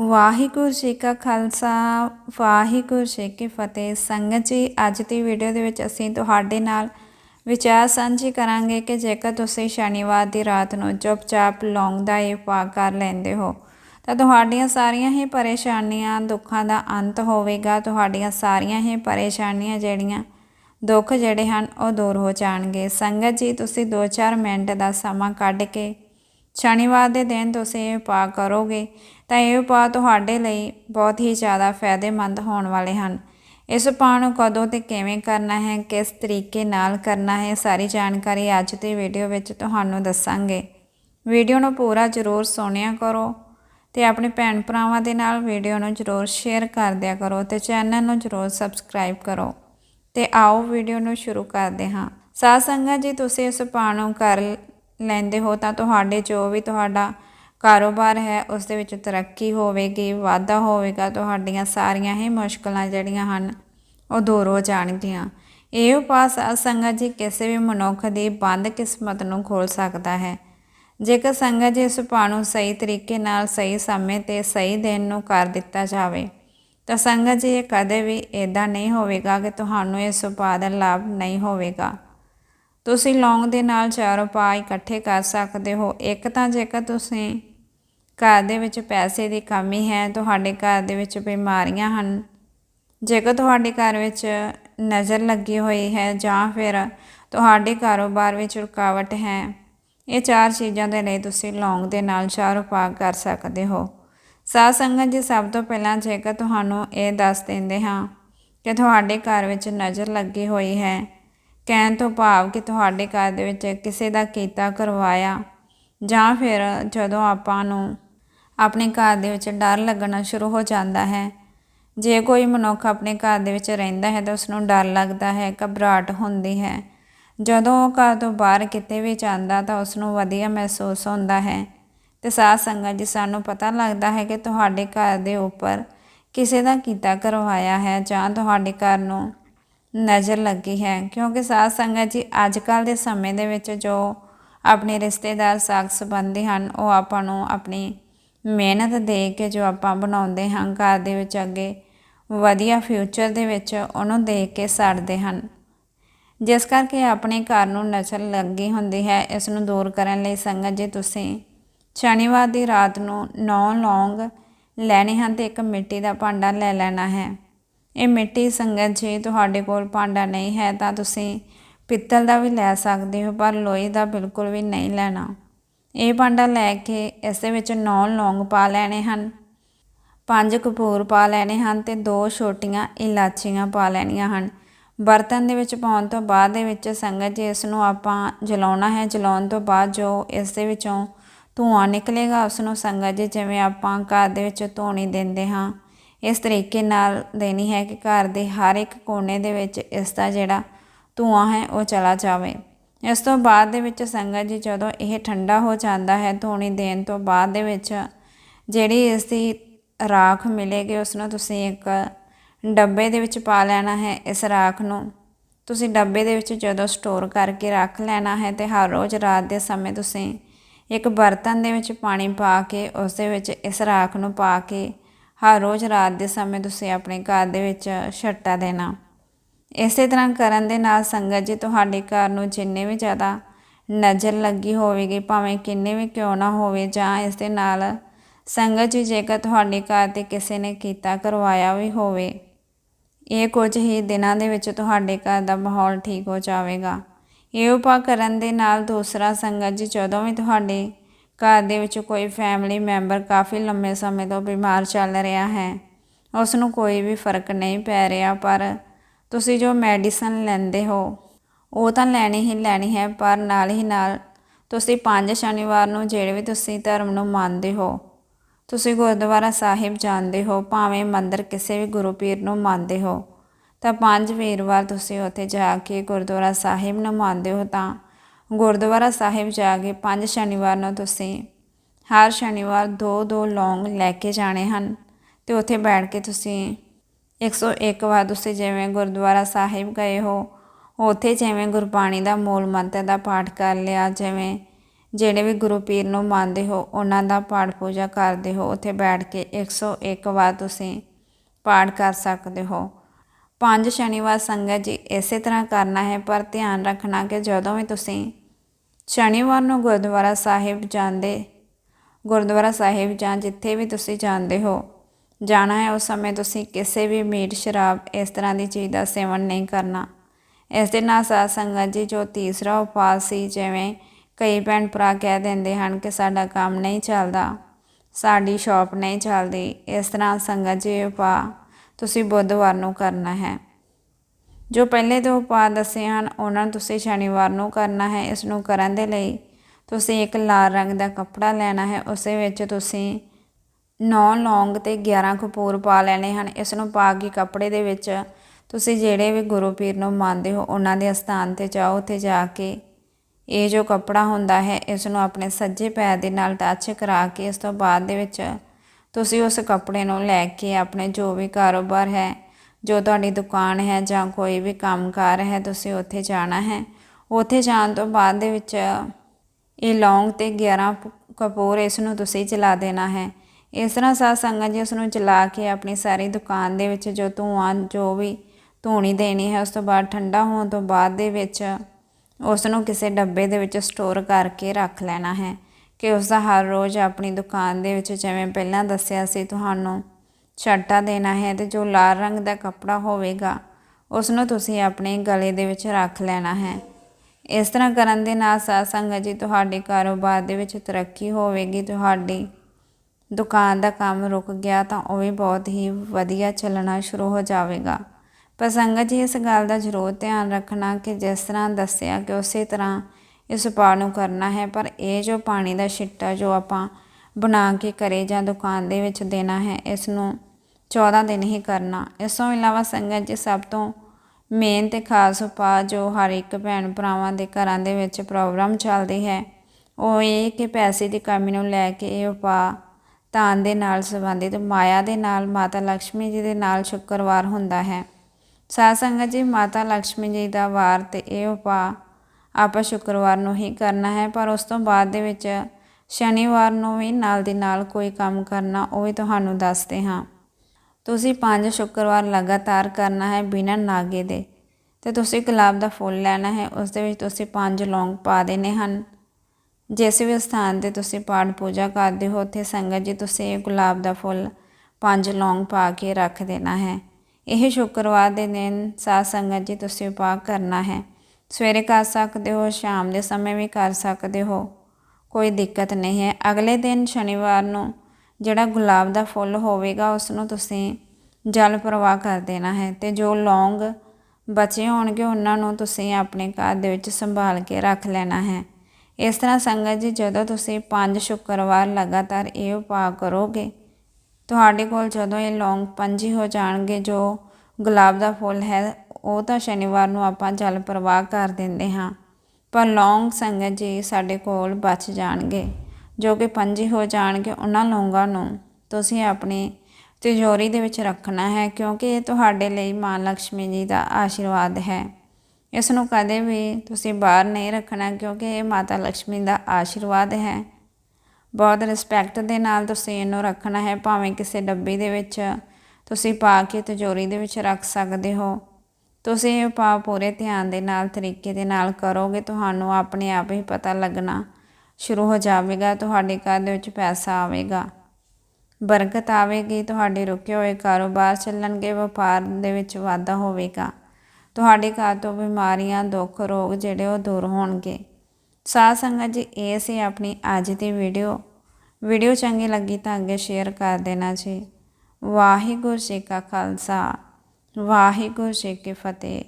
ਵਾਹਿਗੁਰੂ ਜੀ ਕਾ ਖਾਲਸਾ, ਵਾਹਿਗੁਰੂ ਜੀ ਕੀ ਫਤਿਹ। ਸੰਗਤ ਜੀ, ਅੱਜ ਦੀ ਵੀਡੀਓ ਦੇ ਵਿੱਚ ਅਸੀਂ ਤੁਹਾਡੇ ਨਾਲ ਵਿਚਾਰ ਸਾਂਝੇ ਕਰਾਂਗੇ ਕਿ ਜੇਕਰ ਤੁਸੀਂ ਸ਼ਨੀਵਾਰ ਦੀ ਰਾਤ ਨੂੰ ਚੁੱਪਚਾਪ ਲੌਂਗ ਦਾ ਇਹ ਉਪਾਅ ਕਰ ਲੈਂਦੇ ਹੋ, ਤਾਂ ਤੁਹਾਡੀਆਂ ਸਾਰੀਆਂ ਹੀ ਪਰੇਸ਼ਾਨੀਆਂ, ਦੁੱਖਾਂ ਦਾ ਅੰਤ ਹੋਵੇਗਾ। ਤੁਹਾਡੀਆਂ ਸਾਰੀਆਂ ਹੀ ਪਰੇਸ਼ਾਨੀਆਂ ਜਿਹੜੀਆਂ, ਦੁੱਖ ਜਿਹੜੇ ਹਨ, ਉਹ ਦੂਰ ਹੋ ਜਾਣਗੇ। ਸੰਗਤ ਜੀ, ਤੁਸੀਂ 2-4 ਮਿੰਟ ਦਾ ਸਮਾਂ ਕੱਢ ਕੇ ਸ਼ਨੀਵਾਰ ਦੇ ਦਿਨ ਤੁਸੀਂ ਇਹ ਉਪਾਅ ਕਰੋਗੇ। ਤਾਂ ਇਹ ਉਪਾਅ ਤੁਹਾਡੇ ਲਈ ਬਹੁਤ ਹੀ ਜ਼ਿਆਦਾ ਫਾਇਦੇਮੰਦ ਹੋਣ ਵਾਲੇ ਹਨ। ਇਸ ਉਪਾਅ ਨੂੰ ਕਦੋਂ ਤੇ ਕਿਵੇਂ ਕਰਨਾ ਹੈ, ਕਿਸ ਤਰੀਕੇ ਨਾਲ ਕਰਨਾ ਹੈ ਸਾਰੀ ਜਾਣਕਾਰੀ ਅੱਜ ਦੀ ਵੀਡੀਓ ਵਿੱਚ ਤੁਹਾਨੂੰ ਦੱਸਾਂਗੇ। ਵੀਡੀਓ ਨੂੰ ਪੂਰਾ ਜ਼ਰੂਰ ਸੁਣਿਆ ਕਰੋ ਤੇ ਆਪਣੇ ਭੈਣ ਭਰਾਵਾਂ ਦੇ ਨਾਲ ਵੀਡੀਓ ਨੂੰ ਜ਼ਰੂਰ ਸ਼ੇਅਰ ਕਰ ਦਿਆ ਕਰੋ ਤੇ ਚੈਨਲ ਨੂੰ ਜ਼ਰੂਰ ਸਬਸਕ੍ਰਾਈਬ ਕਰੋ। ਤੇ ਆਓ ਵੀਡੀਓ ਨੂੰ ਸ਼ੁਰੂ ਕਰਦੇ ਹਾਂ। ਸਾਧ ਸੰਗਤ ਜੀ, ਤੁਸੀਂ ਇਸ ਉਪਾਅ ਨੂੰ ਕਰ ਲੈਂਦੇ ਹੋ ਤਾਂ ਤੁਹਾਡੇ ਜੋ ਵੀ ਤੁਹਾਡਾ ਕਾਰੋਬਾਰ ਹੈ, ਉਸ ਦੇ ਵਿੱਚ ਤਰੱਕੀ ਹੋਵੇਗੀ, ਵਾਧਾ ਹੋਵੇਗਾ, ਤੁਹਾਡੀਆਂ ਸਾਰੀਆਂ ਹੀ ਮੁਸ਼ਕਲਾਂ ਜਿਹੜੀਆਂ ਹਨ, ਉਹ ਦੂਰ ਹੋ ਜਾਣਗੀਆਂ। ਇਹ ਉਪਾਅ ਸੰਗਤ ਜੀ ਕਿਸੇ ਵੀ ਮਨੁੱਖ ਦੀ ਬੰਦ ਕਿਸਮਤ ਨੂੰ ਖੋਲ ਸਕਦਾ ਹੈ। ਜੇਕਰ ਸੰਗਤ ਜੀ ਇਸ ਉਪਾਅ ਨੂੰ ਸਹੀ ਤਰੀਕੇ ਨਾਲ, ਸਹੀ ਸਮੇਂ ਤੇ, ਸਹੀ ਦਿਨ ਨੂੰ ਕਰ ਦਿੱਤਾ ਜਾਵੇ, ਤਾਂ ਸੰਗਤ ਜੀ ਇਹ ਕਦੇ ਵੀ ਇਦਾਂ ਨਹੀਂ ਹੋਵੇਗਾ ਕਿ ਤੁਹਾਨੂੰ ਇਸ ਉਪਾਅ ਦਾ ਲਾਭ ਨਹੀਂ ਹੋਵੇਗਾ। ਤੁਸੀਂ ਲੌਂਗ ਦੇ ਨਾਲ ਚਾਰ ਉਪਾਅ ਇਕੱਠੇ ਕਰ ਸਕਦੇ ਹੋ। ਇੱਕ ਤਾਂ ਜੇਕਰ ਤੁਸੀਂ ਘਰ ਦੇ ਵਿੱਚ ਪੈਸੇ ਦੀ ਕਮੀ ਹੈ, ਤੁਹਾਡੇ ਘਰ ਦੇ ਵਿੱਚ ਬਿਮਾਰੀਆਂ ਹਨ। ਜੇਕਰ ਤੁਹਾਡੇ ਘਰ ਵਿੱਚ ਨਜ਼ਰ ਲੱਗੀ ਹੋਈ ਹੈ ਜਾਂ ਫਿਰ ਤੁਹਾਡੇ ਕਾਰੋਬਾਰ ਵਿੱਚ ਰੁਕਾਵਟ ਹੈ, ਇਹ ਚਾਰ ਚੀਜ਼ਾਂ ਦੇ ਲਈ ਤੁਸੀਂ ਲੌਂਗ ਦੇ ਨਾਲ ਚਾਰ ਉਪਾਅ ਕਰ ਸਕਦੇ ਹੋ। ਸਾਧ ਸੰਗਤ ਜੀ, ਸਭ ਤੋਂ ਪਹਿਲਾਂ ਜੇਕਰ ਤੁਹਾਨੂੰ ਇਹ ਦੱਸ ਦਿੰਦੇ ਹਾਂ ਕਿ ਤੁਹਾਡੇ ਘਰ ਵਿੱਚ ਨਜ਼ਰ ਲੱਗੀ ਹੋਈ ਹੈ, ਕਹਿਣ ਤੋਂ ਭਾਵ ਕਿ ਤੁਹਾਡੇ ਘਰ ਦੇ ਵਿੱਚ ਕਿਸੇ ਦਾ ਕੀਤਾ ਕਰਵਾਇਆ ਜਾਂ ਫਿਰ ਜਦੋਂ ਆਪਾਂ ਨੂੰ ਆਪਣੇ ਘਰ ਦੇ ਵਿੱਚ ਡਰ ਲੱਗਣਾ ਸ਼ੁਰੂ ਹੋ ਜਾਂਦਾ ਹੈ। ਜੇ ਕੋਈ ਮਨੁੱਖ ਆਪਣੇ ਘਰ ਦੇ ਵਿੱਚ ਰਹਿੰਦਾ ਹੈ ਤਾਂ ਉਸ ਨੂੰ ਡਰ ਲੱਗਦਾ ਹੈ, ਘਬਰਾਹਟ ਹੁੰਦੀ ਹੈ। ਜਦੋਂ ਉਹ ਘਰ ਤੋਂ ਬਾਹਰ ਕਿਤੇ ਵੀ ਜਾਂਦਾ ਤਾਂ ਉਸ ਨੂੰ ਵਧੀਆ ਮਹਿਸੂਸ ਹੁੰਦਾ ਹੈ। ਤੇ ਸਾਧ ਸੰਗਤ ਜੀ, ਸਾਨੂੰ ਪਤਾ ਲੱਗਦਾ ਹੈ ਕਿ ਤੁਹਾਡੇ ਘਰ ਦੇ ਉੱਪਰ ਕਿਸੇ ਦਾ ਕੀਤਾ ਕਰਵਾਇਆ ਹੈ ਜਾਂ ਤੁਹਾਡੇ ਘਰ ਨੂੰ ਨਜ਼ਰ ਲੱਗੀ ਹੈ। ਕਿਉਂਕਿ ਸਾਧ ਸੰਗਤ ਜੀ ਅੱਜ ਕੱਲ ਦੇ ਸਮੇਂ ਦੇ ਵਿੱਚ ਜੋ ਆਪਣੇ ਰਿਸ਼ਤੇਦਾਰ ਸਾਗ ਸੰਬੰਧੀ ਹਨ, ਉਹ ਆਪਾਂ ਨੂੰ ਆਪਣੀ ਮਿਹਨਤ ਦੇ ਕੇ ਜੋ ਆਪਾਂ ਬਣਾਉਂਦੇ ਹਾਂ, ਘਰ ਦੇ ਵਿੱਚ ਅੱਗੇ ਵਧੀਆ ਫਿਊਚਰ ਦੇ ਵਿੱਚ ਉਹਨੂੰ ਦੇਖ ਕੇ ਸੜਦੇ ਹਨ। ਜਿਸ ਕਰਕੇ ਆਪਣੇ ਘਰ ਨੂੰ ਨਸ਼ਲ ਲੱਗੀ ਹੁੰਦੀ ਹੈ ਇਸ ਨੂੰ ਦੂਰ ਕਰਨ ਲਈ ਸੰਗਤ ਜੇ ਤੁਸੀਂ ਸ਼ਨੀਵਾਰ ਦੀ ਰਾਤ ਨੂੰ 9 ਲੌਂਗ ਲੈਣੇ ਹਨ ਤੇ ਇੱਕ ਮਿੱਟੀ ਦਾ ਭਾਂਡਾ ਲੈ ਲੈਣਾ ਹੈ। ਇਹ ਮਿੱਟੀ ਸੰਗਤ ਜੇ ਤੁਹਾਡੇ ਕੋਲ ਭਾਂਡਾ ਨਹੀਂ ਹੈ ਤਾਂ ਤੁਸੀਂ ਪਿੱਤਲ ਦਾ ਵੀ ਲੈ ਸਕਦੇ ਹੋ, ਪਰ ਲੋਹੇ ਦਾ ਬਿਲਕੁਲ ਵੀ ਨਹੀਂ ਲੈਣਾ। ਇਹ ਭਾਂਡਾ ਲੈ ਕੇ ਇਸ ਦੇ ਵਿੱਚ 9 ਲੌਂਗ ਪਾ ਲੈਣੇ ਹਨ, ਪੰਜ ਕਪੂਰ ਪਾ ਲੈਣੇ ਹਨ ਤੇ ਦੋ ਛੋਟੀਆਂ ਇਲਾਚੀਆਂ ਪਾ ਲੈਣੀਆਂ ਹਨ। ਬਰਤਨ ਦੇ ਵਿੱਚ ਪਾਉਣ ਤੋਂ ਬਾਅਦ ਦੇ ਵਿੱਚ ਸੰਗਤ ਜੀ ਇਸ ਨੂੰ ਆਪਾਂ ਜਲਾਉਣਾ ਹੈ। ਜਲਾਉਣ ਤੋਂ ਬਾਅਦ ਜੋ ਇਸ ਦੇ ਵਿੱਚੋਂ ਧੂਆਂ ਨਿਕਲੇਗਾ ਉਸ ਨੂੰ ਸੰਗਤ ਜੀ ਜਿਵੇਂ ਆਪਾਂ ਘਰ ਦੇ ਵਿੱਚ ਧੋਣੀ ਦਿੰਦੇ ਹਾਂ, ਇਸ ਤਰੀਕੇ ਨਾਲ ਦੇਣੀ ਹੈ ਕਿ ਘਰ ਦੇ ਹਰ ਇੱਕ ਕੋਨੇ ਦੇ ਵਿੱਚ ਇਸ ਦਾ ਜਿਹੜਾ ਧੂਆਂ ਹੈ ਉਹ ਚਲਾ ਜਾਵੇ। ਇਸ ਤੋਂ ਬਾਅਦ ਦੇ ਵਿੱਚ ਸੰਗਤ ਜੀ ਜਦੋਂ ਇਹ ਠੰਡਾ ਹੋ ਜਾਂਦਾ ਹੈ, ਧੂਣੀ ਦੇਣ ਤੋਂ ਬਾਅਦ ਦੇ ਵਿੱਚ ਜਿਹੜੀ ਇਸ ਦੀ ਰਾਖ ਮਿਲੇਗੀ, ਉਸ ਨੂੰ ਤੁਸੀਂ ਇੱਕ ਡੱਬੇ ਦੇ ਵਿੱਚ ਪਾ ਲੈਣਾ ਹੈ ਇਸ ਰਾਖ ਨੂੰ। ਤੁਸੀਂ ਡੱਬੇ ਦੇ ਵਿੱਚ ਜਦੋਂ ਸਟੋਰ ਕਰਕੇ ਰੱਖ ਲੈਣਾ ਹੈ ਤੇ ਹਰ ਰੋਜ਼ ਰਾਤ ਦੇ ਸਮੇਂ ਤੁਸੀਂ ਇੱਕ ਬਰਤਨ ਦੇ ਵਿੱਚ ਪਾਣੀ ਪਾ ਕੇ ਉਸ ਦੇ ਵਿੱਚ ਇਸ ਰਾਖ ਨੂੰ ਪਾ ਕੇ ਹਰ ਰੋਜ਼ ਰਾਤ ਦੇ ਸਮੇਂ ਤੁਸੀਂ ਆਪਣੇ ਘਰ ਦੇ ਵਿੱਚ ਛੱਟਾ ਦੇਣਾ। ਇਸੇ ਤਰ੍ਹਾਂ ਕਰਨ ਦੇ ਨਾਲ ਸੰਗਤ ਜੀ ਤੁਹਾਡੇ ਘਰ ਨੂੰ ਜਿੰਨੇ ਵੀ ਜ਼ਿਆਦਾ ਨਜ਼ਰ ਲੱਗੀ ਹੋਵੇਗੀ, ਭਾਵੇਂ ਕਿੰਨੇ ਵੀ ਕਿਉਂ ਨਾ ਹੋਵੇ ਜਾਂ ਇਸ ਦੇ ਨਾਲ ਸੰਗਤ ਜੀ ਜੇਕਰ ਤੁਹਾਡੇ ਘਰ ਤੇ ਕਿਸੇ ਨੇ ਕੀਤਾ, ਕਰਵਾਇਆ ਵੀ ਹੋਵੇ, ਇਹ ਕੁਝ ਹੀ ਦਿਨਾਂ ਦੇ ਵਿੱਚ ਤੁਹਾਡੇ ਘਰ ਦਾ ਮਾਹੌਲ ਠੀਕ ਹੋ ਜਾਵੇਗਾ। ਇਹ ਉਪਾਅ ਕਰਨ ਦੇ ਨਾਲ ਦੂਸਰਾ ਸੰਗਤ ਜੀ ਜਦੋਂ ਵੀ ਤੁਹਾਡੇ ਘਰ ਦੇ ਵਿੱਚ ਕੋਈ ਫੈਮਿਲੀ ਮੈਂਬਰ ਕਾਫੀ ਲੰਮੇ ਸਮੇਂ ਤੋਂ ਬਿਮਾਰ ਚੱਲ ਰਿਹਾ ਹੈ ਉਸ ਨੂੰ ਕੋਈ ਵੀ ਫ਼ਰਕ ਨਹੀਂ ਪੈ ਰਿਹਾ, ਪਰ ਤੁਸੀਂ ਜੋ ਮੈਡੀਸਨ ਲੈਂਦੇ ਹੋ, ਉਹ ਤਾਂ ਲੈਣੀ ਹੀ ਲੈਣੀ ਹੈ, ਪਰ ਨਾਲ ਹੀ ਨਾਲ ਤੁਸੀਂ ਪੰਜ ਸ਼ਨੀਵਾਰ ਨੂੰ ਜਿਹੜੇ ਵੀ ਤੁਸੀਂ ਧਰਮ ਨੂੰ ਮੰਨਦੇ ਹੋ, ਤੁਸੀਂ ਗੁਰਦੁਆਰਾ ਸਾਹਿਬ ਜਾਂਦੇ ਹੋ, ਭਾਵੇਂ ਮੰਦਰ ਕਿਸੇ ਵੀ ਗੁਰੂ ਪੀਰ ਨੂੰ ਮੰਨਦੇ ਹੋ, ਤਾਂ ਪੰਜ ਵੀਰਵਾਰ ਤੁਸੀਂ ਉੱਥੇ ਜਾ ਕੇ ਗੁਰਦੁਆਰਾ ਸਾਹਿਬ ਨੂੰ ਮੰਨਦੇ ਹੋ ਤਾਂ ਗੁਰਦੁਆਰਾ ਸਾਹਿਬ ਜਾ ਕੇ ਪੰਜ ਸ਼ਨੀਵਾਰ ਨੂੰ ਤੁਸੀਂ ਹਰ ਸ਼ਨੀਵਾਰ ਦੋ ਦੋ ਲੌਂਗ ਲੈ ਕੇ ਜਾਣੇ ਹਨ ਤੇ ਉੱਥੇ ਬੈਠ ਕੇ ਤੁਸੀਂ 101 ਵਾਰ ਤੁਸੀਂ ਜਿਵੇਂ ਗੁਰਦੁਆਰਾ ਸਾਹਿਬ ਗਏ ਹੋ, ਉੱਥੇ ਜਿਵੇਂ ਗੁਰਬਾਣੀ ਦਾ ਮੂਲ ਮੰਤਰ ਦਾ ਪਾਠ ਕਰ ਲਿਆ, ਜਿਵੇਂ ਜਿਹੜੇ ਵੀ ਗੁਰੂ ਪੀਰ ਨੂੰ ਮੰਨਦੇ ਹੋ, ਉਹਨਾਂ ਦਾ ਪਾਠ ਪੂਜਾ ਕਰਦੇ ਹੋ, ਉੱਥੇ ਬੈਠ ਕੇ 101 ਵਾਰ ਤੁਸੀਂ ਪਾਠ ਕਰ ਸਕਦੇ ਹੋ। ਪੰਜ ਸ਼ਨੀਵਾਰ ਸੰਗਤ ਜੀ ਇਸੇ ਤਰ੍ਹਾਂ ਕਰਨਾ ਹੈ, ਪਰ ਧਿਆਨ ਰੱਖਣਾ ਕਿ ਜਦੋਂ ਵੀ ਤੁਸੀਂ ਸ਼ਨੀਵਾਰ ਨੂੰ ਗੁਰਦੁਆਰਾ ਸਾਹਿਬ ਜਾਂਦੇ, ਗੁਰਦੁਆਰਾ ਸਾਹਿਬ ਜਾਂ ਜਿੱਥੇ ਵੀ ਤੁਸੀਂ ਜਾਂਦੇ ਹੋ ਜਾਣਾ ਹੈ ਉਸ ਸਮੇਂ ਤੁਸੀਂ ਕਿਸੇ ਵੀ ਮੀਟ, ਸ਼ਰਾਬ ਇਸ ਤਰ੍ਹਾਂ ਦੀ ਚੀਜ਼ ਦਾ ਸੇਵਨ ਨਹੀਂ ਕਰਨਾ। ਇਸ ਦੇ ਨਾਲ ਸਾਧ ਸੰਗਤ ਜੀ ਜੋ ਤੀਸਰਾ ਉਪਾਅ ਸੀ, ਜਿਵੇਂ ਕਈ ਭੈਣ ਭਰਾ ਕਹਿ ਦਿੰਦੇ ਹਨ ਕਿ ਸਾਡਾ ਕੰਮ ਨਹੀਂ ਚੱਲਦਾ, ਸਾਡੀ ਸ਼ਾਪ ਨਹੀਂ ਚੱਲਦੀ, ਇਸ ਤਰ੍ਹਾਂ ਸੰਗਤ ਜੀ ਇਹ ਉਪਾਅ ਤੁਸੀਂ ਬੁੱਧਵਾਰ ਨੂੰ ਕਰਨਾ ਹੈ। ਜੋ ਪਹਿਲੇ ਦੋ ਉਪਾਅ ਦੱਸੇ ਹਨ, ਉਹਨਾਂ ਨੂੰ ਤੁਸੀਂ ਸ਼ਨੀਵਾਰ ਨੂੰ ਕਰਨਾ ਹੈ। ਇਸ ਨੂੰ ਕਰਨ ਦੇ ਲਈ ਤੁਸੀਂ ਇੱਕ ਲਾਲ ਰੰਗ ਦਾ ਕੱਪੜਾ ਲੈਣਾ ਹੈ। ਉਸੇ ਵਿੱਚ ਤੁਸੀਂ 9 ਲੌਂਗ ਤੇ 11 ਕਪੂਰ ਪਾ ਲੈਣੇ ਹਨ। ਇਸ ਨੂੰ ਪਾ ਕੇ ਕੱਪੜੇ ਦੇ ਵਿੱਚ ਤੁਸੀਂ ਜਿਹੜੇ ਵੀ ਗੁਰੂ ਪੀਰ ਨੂੰ ਮੰਨਦੇ ਹੋ, ਉਹਨਾਂ ਦੇ ਅਸਥਾਨ ਤੇ ਜਾਓ। ਉੱਥੇ ਜਾ ਕੇ ਇਹ ਜੋ ਕੱਪੜਾ ਹੁੰਦਾ ਹੈ, ਇਸ ਨੂੰ ਆਪਣੇ ਸੱਜੇ ਪੈਰ ਦੇ ਨਾਲ ਟੱਚ ਕਰਾ ਕੇ ਇਸ ਤੋਂ ਬਾਅਦ ਦੇ ਵਿੱਚ ਤੁਸੀਂ ਉਸ ਕੱਪੜੇ ਨੂੰ ਲੈ ਕੇ ਆਪਣੇ ਜੋ ਵੀ ਕਾਰੋਬਾਰ ਹੈ, ਜੋ ਤੁਹਾਡੀ ਦੁਕਾਨ ਹੈ ਜਾਂ ਕੋਈ ਵੀ ਕੰਮਕਾਰ ਹੈ, ਤੁਸੀਂ ਉੱਥੇ ਜਾਣਾ ਹੈ। ਉੱਥੇ ਜਾਣ ਤੋਂ ਬਾਅਦ ਦੇ ਵਿੱਚ ਇਹ ਲੌਂਗ ਤੇ 11 ਕਪੂਰ ਇਸ ਨੂੰ ਤੁਸੀਂ ਚਲਾ ਦੇਣਾ ਹੈ। ਇਸ ਤਰ੍ਹਾਂ ਸਾਧ ਸੰਗਤ ਜੀ ਉਸ ਨੂੰ ਜਲਾ ਕੇ ਆਪਣੀ ਸਾਰੀ ਦੁਕਾਨ ਦੇ ਵਿੱਚ ਜੋ ਧੂਆਂ, ਜੋ ਵੀ ਧੂਣੀ ਦੇਣੀ ਹੈ, ਉਸ ਤੋਂ ਬਾਅਦ ਠੰਡਾ ਹੋਣ ਤੋਂ ਬਾਅਦ ਦੇ ਵਿੱਚ ਉਸ ਨੂੰ ਕਿਸੇ ਡੱਬੇ ਦੇ ਵਿੱਚ ਸਟੋਰ ਕਰਕੇ ਰੱਖ ਲੈਣਾ ਹੈ ਕਿ ਉਸ ਦਾ ਹਰ ਰੋਜ਼ ਆਪਣੀ ਦੁਕਾਨ ਦੇ ਵਿੱਚ ਜਿਵੇਂ ਪਹਿਲਾਂ ਦੱਸਿਆ ਸੀ, ਤੁਹਾਨੂੰ ਛੱਟਾ ਦੇਣਾ ਹੈ ਤੇ ਜੋ ਲਾਲ ਰੰਗ ਦਾ ਕੱਪੜਾ ਹੋਵੇਗਾ ਉਸ ਨੂੰ ਤੁਸੀਂ ਆਪਣੇ ਗਲੇ ਦੇ ਵਿੱਚ ਰੱਖ ਲੈਣਾ ਹੈ। ਇਸ ਤਰ੍ਹਾਂ ਕਰਨ ਦੇ ਨਾਲ ਸਾਧ ਸੰਗਤ ਜੀ ਤੁਹਾਡੇ ਕਾਰੋਬਾਰ ਦੇ ਵਿੱਚ ਤਰੱਕੀ ਹੋਵੇਗੀ, ਤੁਹਾਡੀ ਦੁਕਾਨ ਦਾ ਕੰਮ ਰੁਕ ਗਿਆ ਤਾਂ ਉਹ ਵੀ ਬਹੁਤ ਹੀ ਵਧੀਆ ਚੱਲਣਾ ਸ਼ੁਰੂ ਹੋ ਜਾਵੇਗਾ। ਪਰ ਸੰਗਤ ਜੀ, ਇਸ ਗੱਲ ਦਾ ਜ਼ਰੂਰ ਧਿਆਨ ਰੱਖਣਾ ਕਿ ਜਿਸ ਤਰ੍ਹਾਂ ਦੱਸਿਆ ਕਿ ਉਸੇ ਤਰ੍ਹਾਂ ਇਸ ਉਪਾਅ ਨੂੰ ਕਰਨਾ ਹੈ, ਪਰ ਇਹ ਜੋ ਪਾਣੀ ਦਾ ਛਿੱਟਾ ਜੋ ਆਪਾਂ ਬਣਾ ਕੇ ਘਰੇ ਜਾਂ ਦੁਕਾਨ ਦੇ ਵਿੱਚ ਦੇਣਾ ਹੈ, ਇਸ ਨੂੰ 14 ਦਿਨ ਹੀ ਕਰਨਾ। ਇਸ ਤੋਂ ਇਲਾਵਾ ਸੰਗਤ ਜੀ, ਸਭ ਤੋਂ ਮੇਨ ਤੇ ਖਾਸ ਉਪਾਅ ਜੋ ਹਰ ਇੱਕ ਭੈਣ ਭਰਾਵਾਂ ਦੇ ਘਰਾਂ ਦੇ ਵਿੱਚ ਪ੍ਰੋਗਰਾਮ ਚੱਲਦੀ ਹੈ, ਉਹ ਇਹ ਕਿ ਪੈਸੇ ਦੀ ਕਮੀ ਨੂੰ ਲੈ ਕੇ ਇਹ ਉਪਾਅ ਧਾਨ ਦੇ ਨਾਲ ਸੰਬੰਧਿਤ, ਮਾਇਆ ਦੇ ਨਾਲ ਮਾਤਾ ਲక్ష్ਮੀ ਜੀ ਦੇ ਨਾਲ ਸ਼ੁੱਕਰਵਾਰ ਹੁੰਦਾ ਹੈ। ਸਾਧ ਸੰਗਤ ਜੀ, ਮਾਤਾ ਲక్ష్ਮੀ ਜੀ ਦਾ ਵਾਰ ਤੇ ਇਹ ਉਪਾ ਆਪਾਂ ਸ਼ੁੱਕਰਵਾਰ ਨੂੰ ਹੀ ਕਰਨਾ ਹੈ, ਪਰ ਉਸ ਤੋਂ ਬਾਅਦ ਦੇ ਵਿੱਚ ਸ਼ਨੀਵਾਰ ਨੂੰ ਵੀ ਨਾਲ ਦੀ ਨਾਲ ਕੋਈ ਕੰਮ ਕਰਨਾ, ਉਹ ਵੀ ਤੁਹਾਨੂੰ ਦੱਸਦੇ ਹਾਂ। ਤੁਸੀਂ ਪੰਜ ਸ਼ੁੱਕਰਵਾਰ ਲਗਾਤਾਰ ਕਰਨਾ ਹੈ ਬਿਨਾਂ ਨਾਗੇ ਦੇ। ਤੇ ਤੁਸੀਂ ਗੁਲਾਬ ਦਾ ਫੁੱਲ ਲੈਣਾ ਹੈ, ਉਸ ਦੇ ਵਿੱਚ ਤੁਸੀਂ ਪੰਜ ਲੌਂਗ ਪਾ ਦੇਣੇ ਹਨ। ਜਿਸ ਵੀ ਸਥਾਨ ਤੇ ਤੁਸੀਂ ਪਾਠ ਪੂਜਾ ਕਰਦੇ ਹੋ, ਉੱਥੇ ਸੰਗਤ ਜੀ ਤੁਸੀਂ ਗੁਲਾਬ ਦਾ ਫੁੱਲ ਪੰਜ ਲੌਂਗ ਪਾ ਕੇ ਰੱਖ ਦੇਣਾ ਹੈ। ਇਹ ਸ਼ੁੱਕਰਵਾਰ ਦੇ ਦਿਨ ਸਾਧ ਸੰਗਤ ਜੀ ਤੁਸੀਂ ਉਪਾਅ ਕਰਨਾ ਹੈ। ਸਵੇਰੇ ਕਰ ਸਕਦੇ ਹੋ, ਸ਼ਾਮ ਦੇ ਸਮੇਂ ਵੀ ਕਰ ਸਕਦੇ ਹੋ। ਕੋਈ ਦਿੱਕਤ ਨਹੀਂ ਹੈ। ਅਗਲੇ ਦਿਨ ਸ਼ਨੀਵਾਰ ਨੂੰ ਜਿਹੜਾ ਗੁਲਾਬ ਦਾ ਫੁੱਲ ਹੋਵੇਗਾ ਉਸ ਨੂੰ ਤੁਸੀਂ ਜਲ ਪ੍ਰਵਾਹ ਕਰ ਦੇਣਾ ਹੈ ਤੇ ਜੋ ਲੌਂਗ ਬਚੇ ਹੋਣਗੇ, ਉਹਨਾਂ ਨੂੰ ਤੁਸੀਂ ਆਪਣੇ ਘਰ ਦੇ ਵਿੱਚ ਸੰਭਾਲ ਕੇ ਰੱਖ ਲੈਣਾ ਹੈ। ਇਸ ਤਰ੍ਹਾਂ ਸੰਗਤ ਜੀ, ਜਦੋਂ ਤੁਸੀਂ ਪੰਜ ਸ਼ੁੱਕਰਵਾਰ ਲਗਾਤਾਰ ਇਹ ਉਪਾਅ ਕਰੋਗੇ, ਤੁਹਾਡੇ ਕੋਲ ਜਦੋਂ ਇਹ ਲੌਂਗ ਪੰਜੀ ਹੋ ਜਾਣਗੇ, ਜੋ ਗੁਲਾਬ ਦਾ ਫੁੱਲ ਹੈ, ਉਹ ਤਾਂ ਸ਼ਨੀਵਾਰ ਨੂੰ ਆਪਾਂ ਜਲ ਪ੍ਰਵਾਹ ਕਰ ਦਿੰਦੇ ਹਾਂ। ਪਰ ਲੌਂਗ ਸੰਗਤ ਜੀ ਸਾਡੇ ਕੋਲ ਬਚ ਜਾਣਗੇ, ਜੋ ਕਿ ਪੰਜੀ ਹੋ ਜਾਣਗੇ ਉਹਨਾਂ ਲੌਂਗਾਂ ਨੂੰ ਤੁਸੀਂ ਆਪਣੀ ਤਿਜੋਰੀ ਦੇ ਵਿੱਚ ਰੱਖਣਾ ਹੈ, ਕਿਉਂਕਿ ਇਹ ਤੁਹਾਡੇ ਲਈ ਮਾਂ ਲక్ష్ਮੀ ਜੀ ਦਾ ਆਸ਼ੀਰਵਾਦ ਹੈ। ਇਸ ਨੂੰ ਕਦੇ ਵੀ ਤੁਸੀਂ ਬਾਹਰ ਨਹੀਂ ਰੱਖਣਾ ਕਿਉਂਕਿ ਇਹ ਮਾਤਾ ਲక్ష్ਮੀ ਦਾ ਆਸ਼ੀਰਵਾਦ ਹੈ। ਬਹੁਤ ਰਿਸਪੈਕਟ ਦੇ ਨਾਲ ਤੁਸੀਂ ਇਹਨੂੰ ਰੱਖਣਾ ਹੈ, ਭਾਵੇਂ ਕਿਸੇ ਡੱਬੀ ਦੇ ਵਿੱਚ ਤੁਸੀਂ ਪਾ ਕੇ ਤਿਜੋਰੀ ਦੇ ਵਿੱਚ ਰੱਖ ਸਕਦੇ ਹੋ। ਤੁਸੀਂ ਇਹ ਉਪਾਅ ਪੂਰੇ ਧਿਆਨ ਦੇ ਨਾਲ, ਤਰੀਕੇ ਦੇ ਨਾਲ ਕਰੋਗੇ, ਤੁਹਾਨੂੰ ਆਪਣੇ ਆਪ ਹੀ ਪਤਾ ਲੱਗਣਾ ਸ਼ੁਰੂ ਹੋ ਜਾਵੇਗਾ, ਤੁਹਾਡੇ ਘਰ ਦੇ ਵਿੱਚ ਪੈਸਾ ਆਵੇਗਾ। ਬਰਕਤ ਆਵੇਗੀ, ਤੁਹਾਡੇ ਰੁਕੇ ਹੋਏ ਕਾਰੋਬਾਰ ਚੱਲਣਗੇ, ਵਪਾਰ ਦੇ ਵਿੱਚ ਵਾਧਾ ਹੋਵੇਗਾ। ਤੁਹਾਡੇ ਘਰ ਤੋਂ ਬਿਮਾਰੀਆਂ, ਦੁੱਖ, ਰੋਗ ਜਿਹੜੇ ਉਹ ਦੂਰ ਹੋਣਗੇ। ਸਾਧ ਸੰਗਤ ਜੀ ਇਹ ਸੀ ਆਪਣੀ ਅੱਜ ਦੀ ਵੀਡੀਓ। ਵੀਡੀਓ ਚੰਗੀ ਲੱਗੀ ਤਾਂ ਅੱਗੇ ਸ਼ੇਅਰ ਕਰ ਦੇਣਾ ਜੀ। ਵਾਹਿਗੁਰੂ ਜੀ ਕਾ ਖਾਲਸਾ, ਵਾਹਿਗੁਰੂ ਜੀ ਕੀ ਫਤਿਹ।